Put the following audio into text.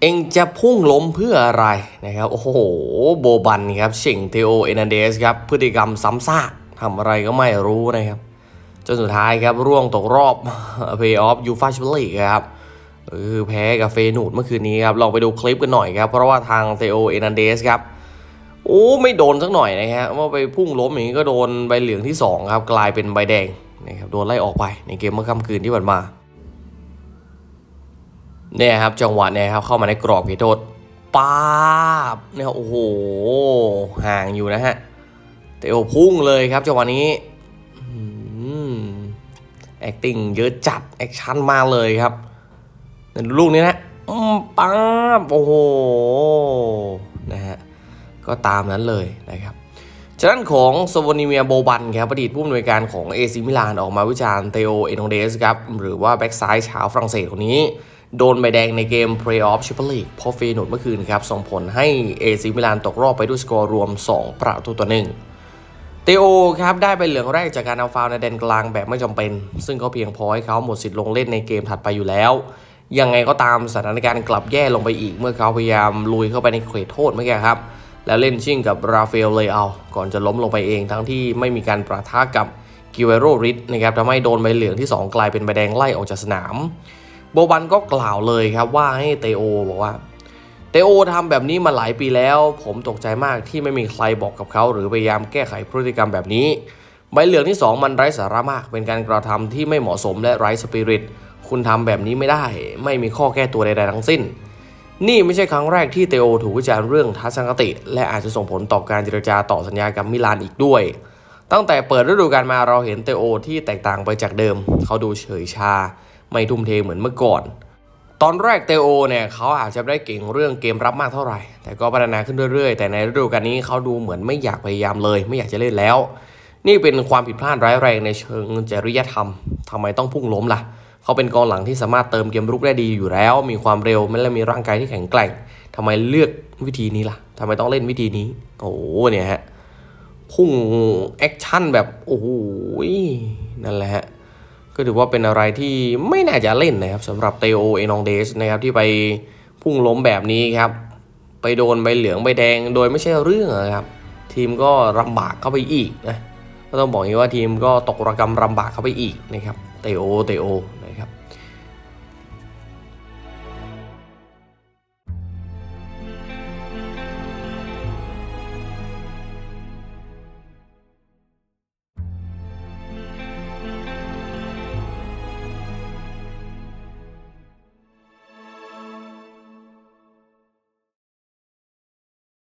เองจะพุ่งล้มเพื่ออะไรนะครับ โอ้โห โบบันครับเชิงเทโอเอนันเดสครับ พฤติกรรมซ้ำซากทำอะไรก็ไม่รู้นะครับ จนสุดท้ายครับ ร่วงตกรอบเพย์ออฟยูฟาชเปลีกครับคือแพ้กับเฟยนูดเมื่อคืนนี้ครับ ลองไปดูคลิปกันหน่อยครับ เพราะว่าทางเทโอเอนันเดสครับ โอ้ ไม่โดนสักหน่อยนะฮะว่าไปพุ่งล้มอย่างนี้ก็โดนใบเหลืองที่สองครับ กลายเป็นใบแดงนะครับโดนไล่ออกไปในเกมเมื่อค่ำคืนที่ผ่านมา เนี่ยครับจังหวะเนี่ยครับเข้ามาในกรอบเขตโทษป้าบเนี่ยโอ้โหห่างอยู่นะฮะแต่โอพุ่งเลยครับจังหวะนี้อืม acting เยอะจัดแอคชั่นมากเลยครับลูกนี้นะป้าบโอ้โหนะฮะก็ตามนั้นเลยนะครับฉะนั้นของโซโวนิเมียโบบันครับอดีตผู้อำนวยการของเอซิมิลานออกมาวิจารณ์เทโอเอโนเดสครับหรือว่าแบ็กซ้ายชาวฝรั่งเศสคนนี้ โดนใบแดงในเกม Play-off Super League เพราะฟยโนดเมื่อคืนครับ ส่งผลให้เอซิมิลานตกรอบไปด้วยสกอร์รวม 2 ประตูต่อหนึ่งเตโอครับ ได้ไปเหลืองแรกจากการเอาฟาวล์ในแดนกลางแบบไม่จำเป็น ซึ่งก็เพียงพอให้เขาหมดสิทธิ์ลงเล่นในเกมถัดไปอยู่แล้ว ยังไงก็ตามสถานการณ์กลับแย่ลงไปอีก เมื่อเขาพยายามลุยเข้าไปในเขตโทษเมื่อกี้ครับ แล้วเล่นชิ่งกับราฟาเอลเลยเอา ก่อนจะล้มลงไปเองทั้งที่ไม่มีการประทะกับกิเวโรริสนะครับทำให้โดนใบเหลืองที่ 2 กลายเป็นใบแดงไล่ออกจากสนาม โบบันก็กล่าวเลยครับว่าให้เตโอบอกว่า เตโอทำแบบนี้มาหลายปีแล้ว ผมตกใจมากที่ไม่มีใครบอกกับเขา หรือพยายามแก้ไขพฤติกรรมแบบนี้ ใบเหลืองที่ 2 มันไร้สาระมาก เป็นการกระทำที่ไม่เหมาะสมและไร้สปิริตคุณทำแบบนี้ไม่ได้ ไม่มีข้อแก้ตัวใดๆทั้งสิ้น นี่ไม่ใช่ครั้งแรกที่เตโอถูกวิจารณ์เรื่องทัศนคติ และอาจจะส่งผลต่อการเจรจาต่อสัญญากับมิลานอีกด้วย ตั้งแต่เปิดฤดูกาลมาเราเห็นเตโอที่แตกต่างไปจากเดิม เขาดูเฉยชา ไม่ทุ่มเทเหมือนเมื่อก่อน ตอนแรกเตโอเนี่ยเขาอาจจะได้เก่งเรื่องเกมรับมากเท่าไหร่ แต่ก็พัฒนาขึ้นเรื่อยๆ แต่ในฤดูกาลนี้เขาดูเหมือนไม่อยากพยายามเลย ไม่อยากจะเล่นแล้ว นี่เป็นความผิดพลาดร้ายแรงในเชิงจริยธรรมทำไมต้องพุ่งล้มล่ะ เขาเป็นกองหลังที่สามารถเติมเกมรุกได้ดีอยู่แล้ว มีความเร็วและมีร่างกายที่แข็งแกร่งทำไมเลือกวิธีนี้ล่ะทำไมต้องเล่นวิธีนี้ โอ้โหเนี่ยฮะพุ่งแอคชั่นแบบโอ้โหนั่นแหละฮะ ก็ถือว่าเป็นอะไรที่ไม่น่าจะเล่นนะครับสำหรับเตโอเอนองเดสนะครับที่ไปพุ่งล้มแบบนี้ครับ ไปโดนใบเหลืองใบแดงโดยไม่ใช่เรื่องนะครับ ทีมก็ลำบากเข้าไปอีกนะก็ต้องบอกอย่างนี้ว่าทีมก็ตกระกรรมลำบากเข้าไปอีกนะครับเตโอเตโอนะครับ